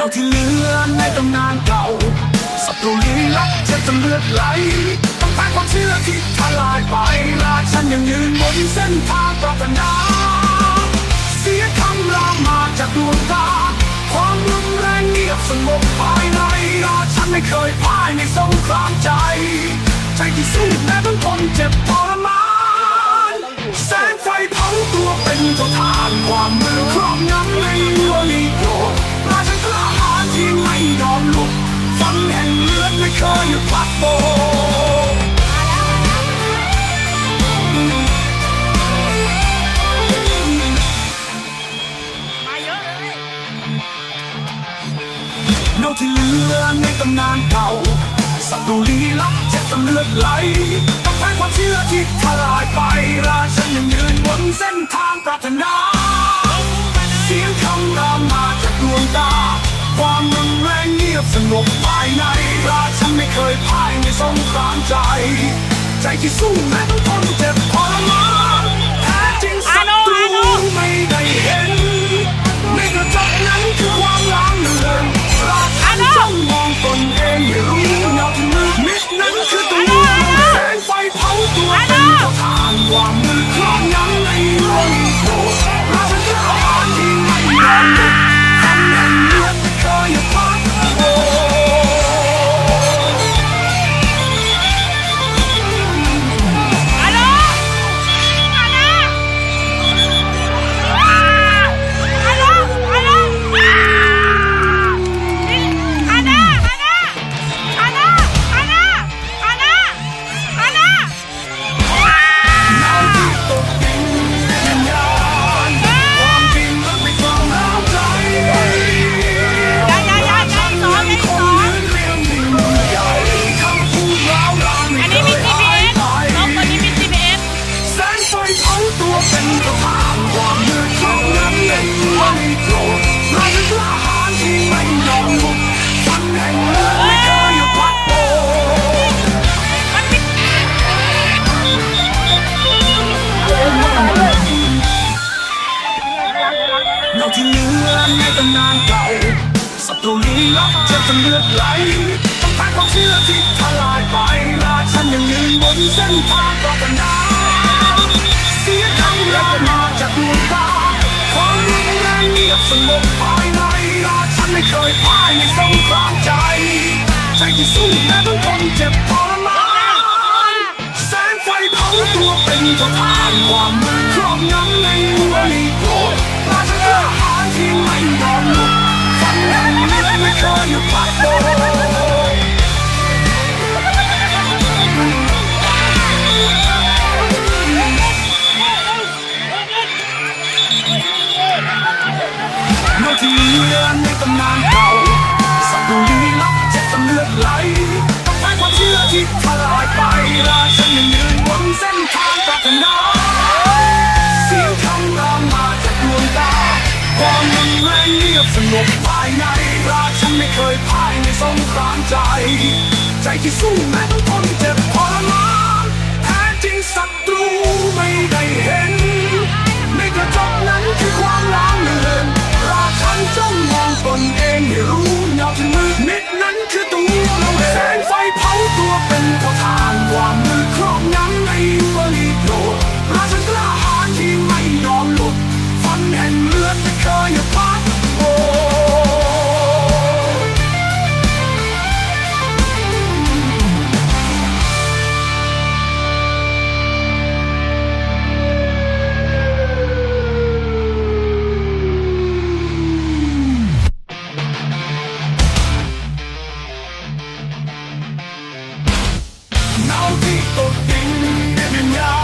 เราที่เหลือในตำนานเก่าศัตรูลี้ลับจะจะเลือดไหลต้องการความเชื่อที่ทลายไปลาฉันยังยืนบนเส้นทางปรารถนาเสียคำรามมาจากดวงตา ความรุนแรงเงียบสงบภายในราฉันไม่เคยพ่ายในสงครามใจ ใจที่สู้แม้ต้องทนเจ็บทรมานแสงไฟเผาตัวเป็นเท่าทานความมืด you clap for. Nô thì lừa ngay tầm nan cầu Sắp đủ lý lắm chết tâm lượt lấy Các thái quan chưa thì thả lại bay ra Chân những người muốn dân thang ta thần đá Tiếng không ra mà chặt luồng ta ความรุนแรงเงียบสงบไป Take it soon, I don't. ไฟเผาตัวเป็นสะพานความมืดครอบงำในหัวไม่โกรธเราเป็นกล้าหาญที่ไม่ยอมหลุดฟันแห่งเลือดไม่เคยหยุดพักโผเราที่เหลือในตำนานเก่าศัตรูลี้ลับเจ็บจนเลือดไหลต้องผ่านความเชื่อที่ทลายไปราชันยังยืนบนเส้นทางปรารถนา เสียงคำรามาจากดวงตาความรุนแรงเงียบสงบภายในราชันไม่เคยพ่ายในสงครามใจใจที่สู้แม้ต้องทนเจ็บทรมานแสงไฟเผาตัวเป็นเจ้าทานความมืดครอบงำในหัวนี้โกรธราชกล้าหาญที่ไม่ยอมหลุดฟันแห่งเลือดไม่เคยหยุดพักโผ ตำนานเก่าสัตว์ลี้ลับเจ็บจนเลือดไหลต้องแพ้ความเชื่อที่ทลายไปราชันยังยืนบนเส้นทางปรารถนาเสียงคำรามมาจากดวงตา ความรุนแรงเงียบสงบภายในราชันไม่เคยพ่ายในสงครามใจ ใจที่สู้แม้ต้องทนเจ็บ Now tylko dzień nie miał